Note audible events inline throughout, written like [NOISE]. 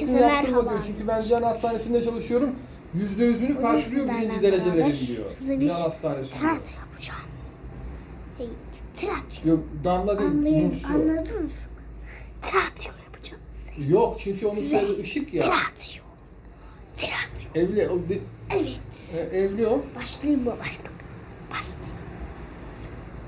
Herkese merhaba. diyor. Çünkü ben Can Hastanesi'nde çalışıyorum. Yüzde yüzünü karşılıyor birinci dereceleri diyor. size bir Can Hastanesi. diyor. Tıraş yapacağım. Hey, tıraş. Yok Damla değil Anlayın, Nursu. anladınız mı? Tıraş yapacağım size. Yok çünkü onun Size Işık ya. Tıraş. Evli, o, de- Evet. e, evli o. Başlayayım mı? Başlayayım. Başlayayım.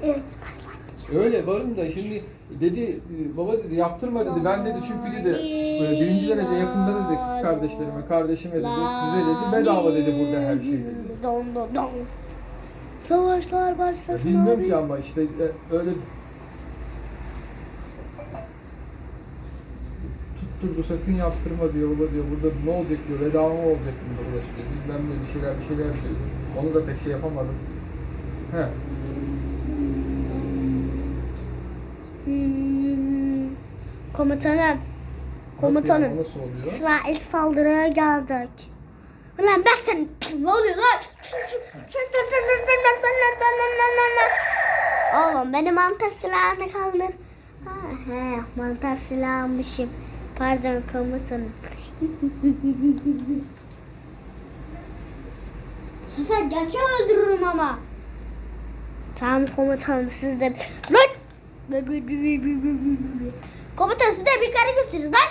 Evet başlayacağım. Öyle varım da şimdi dedi baba dedi yaptırma dedi. Ben dedi çünkü dedi böyle birinci derece yakında dedi kız kardeşlerime, kardeşime dedi size dedi bedava dedi burada her şey dedi. Don don don. Savaşlar başlasın bilmiyorum abi. ki ama işte e, öyle tutturdu sakın yaptırma diyor baba diyor burada ne olacak diyor bedava mı olacak burada burası diyor bilmem ne bir şeyler bir şeyler söylüyor. Onu da pek şey yapamadım. He. Hmm, komutanım. Nasıl Komutanım. yani, nasıl oluyor? İsrail saldırıya geldik. Ulan ben sen ne oluyor lan? Oğlum benim mantar silahını kaldır. Ha, he, mantar silahı almışım. Pardon komutanım. [LAUGHS] Bu sefer gerçeği öldürürüm ama. Tamam komutanım siz de... Lan! Komutan siz de bir kare gösteriyorsunuz lan.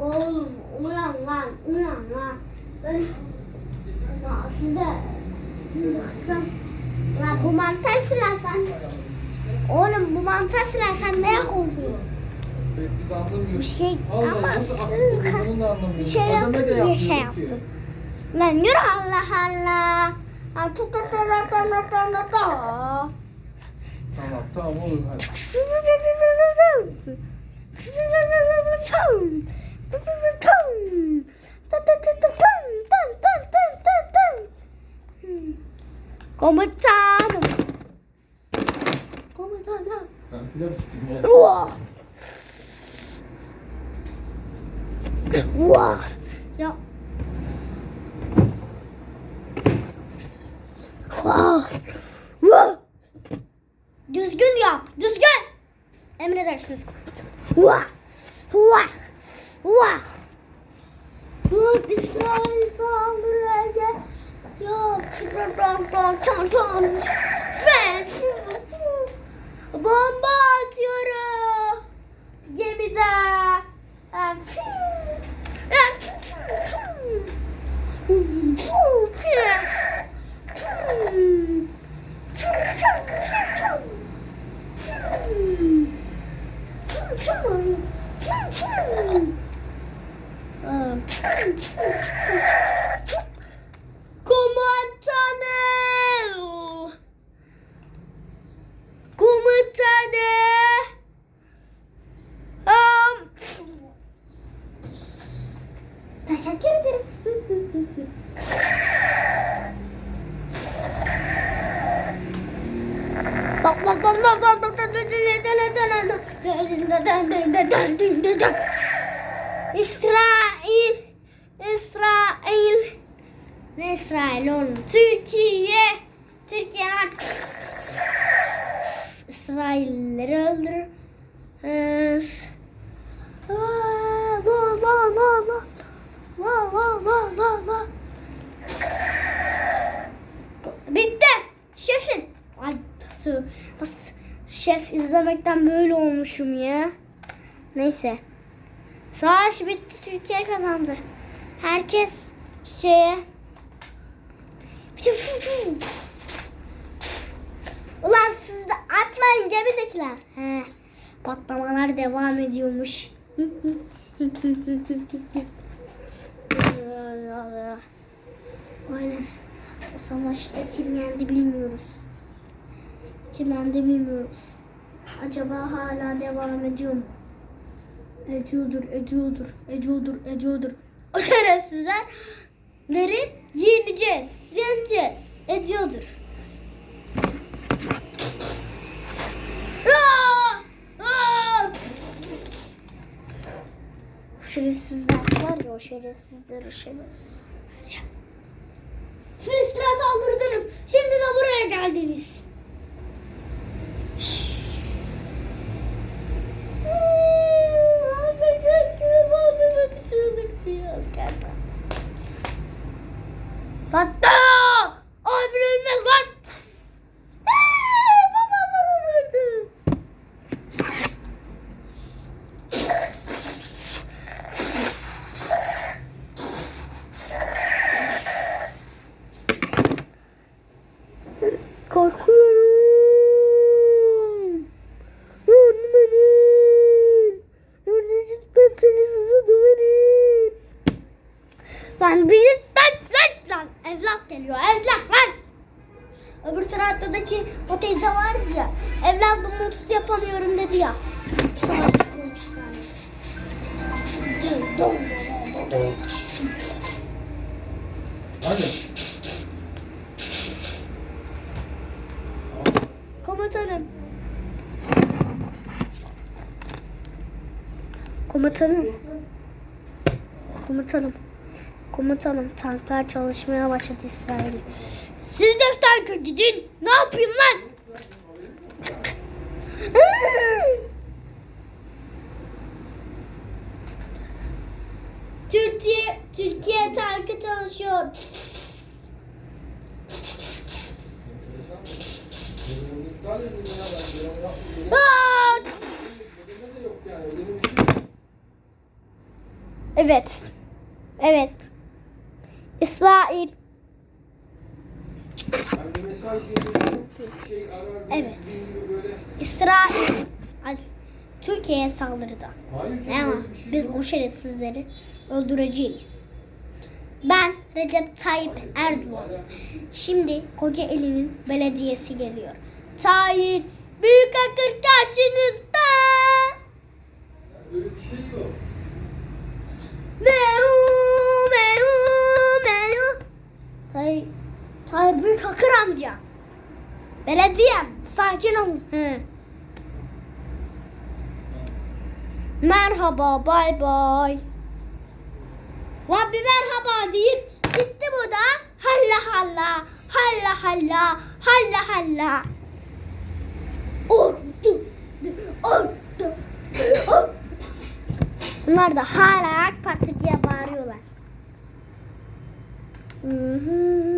Oğlum uyan lan uyan lan. Ben size size. Lan bu mantar silah sen. Oğlum bu mantar ne yapıyorsun? Biz anlamıyoruz. Bir şey Allah ama nasıl siz olduğunu anlamıyoruz. bir şey şey ki. Yaptık. Lan yürü Allah Allah. Lan tut tut tut tut tut tut tut tut. Tamam tamam olur hadi. Komutanım. Komutanım. Ben pilav istedim ya. Vah. Vah. Ya. Vah. Vah. Düzgün yap. Düzgün. Emredersiniz komutanım. Vah. Vah. Vah. Vah. İsrail saldırıya gel. Ya. Tam tam. Sen. Bomba atıyorum. Gemide. Komutanım. Teşekkür ederim. Bak bak bak bak bak bak İsrail İsrail ne İsrail oğlum Türkiye Türkiye İsraillileri öldürür. Ee, la la la la la la la la la Bitti. Şefim. Ay, şef izlemekten böyle olmuşum ya. Neyse. Savaş bitti. Türkiye kazandı. Herkes şeye Ulan siz de atmayın gemidekiler. He. Patlamalar devam ediyormuş. [LAUGHS] Aynen. O savaşta kim yendi bilmiyoruz. Kim yendi bilmiyoruz. Acaba hala devam ediyor mu? Ediyordur, ediyordur, ediyordur, ediyordur. O şerefsizlerleri yeneceğiz, yeneceğiz. Ediyordur. Şerefsizler var ya o şerefsizler şerefsiz. Filistin'e saldırdınız. Şimdi de buraya geldiniz. O teyze var ya. Evladım mutsuz yapamıyorum dedi ya. Savaş. Hadi. Komutanım. Komutanım. Komutanım. Komutanım tanklar çalışmaya başladı İsrail. Siz de tanka gidin. Ne yapayım lan? Türkiye Türkiye tankı çalışıyor. İptal edin ya Evet. İsrail. Türkiye'ye saldırdı. Ama şey biz o şerefsizleri öldüreceğiz. Ben Recep Tayyip Erdoğan. Şimdi Kocaeli'nin belediyesi geliyor. Tayyip büyük akır karşınızda. Öyle bir şey yok. Mehu mehu mehu. Tayyip, Tayyip büyük akır amca. Belediyem sakin olun. He. Merhaba bay bay. Lan bir merhaba deyip gitti bu da. Halla halla. Halla halla. Halla halla. Oldu. Oldu. Bunlar da hala AK Parti diye bağırıyorlar. Kızım,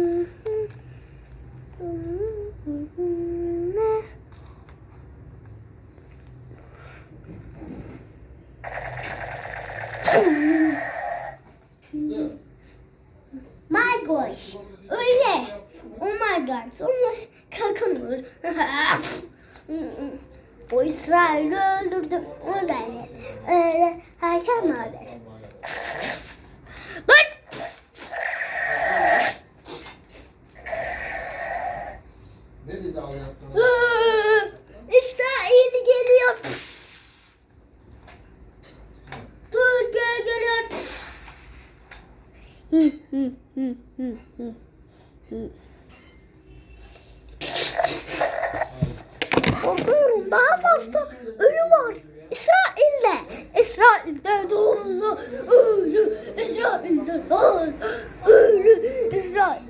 My gosh. Öyle. Oh my god. Sonra kalkanıyor. [LAUGHS] o İsrail'i öldürdü. O böyle. Öyle. Hakan mı öyle? Dur. Ne dedi Alyan sana? İsrail geliyor. Türkiye geliyor. Hı, hı, hı, hı, hı, hı. Korkuyorum daha fazla ölü var. İsrail'de. İsrail'de doğdu. Ölü. İsrail'de doğdu. Ölü. İsrail.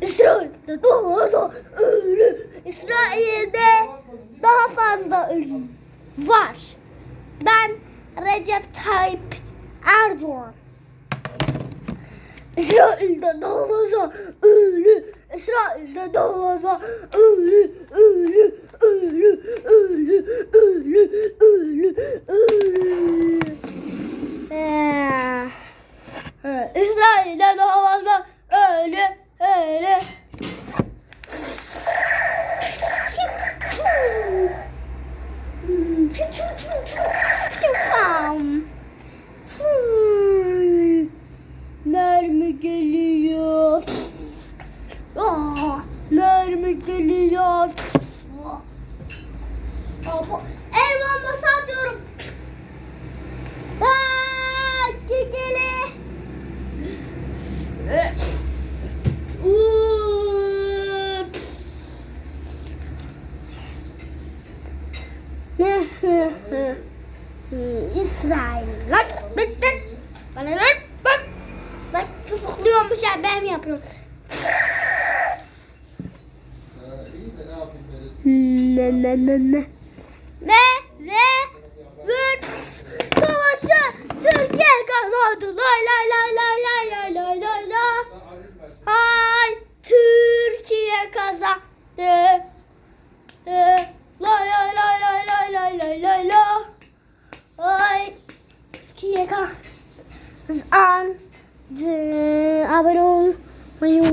İsrail'de doğdu. Ölü. İsrail'de daha fazla ölü var. Ben Recep Tayyip Erdoğan. İsrail'de fazla ölü. İsrail'de fazla ölü. Ölü. Ölü. Ölü. Ölü. Ölü. Ölü. Ee, İsrail'de fazla ölü. Ölü. Mermi kim kam? Mermi hmm. geliyor. Ah, Mermi geliyor. Mermi geliyor. İsrail. Lan bak bak. Bana lan bak. Bak tutukluyormuş ya ben mi yapıyorum? Ne? Ne ne ne. Ne ne ve savaşı Türkiye kazandı. Lay lay lay lay lay lay lay lay lay. Hay Türkiye kazandı. Lay lay lay lay lay lay lay lay Oy. Kiyeka. Zan. Eh, Abone olmayı unutmayın.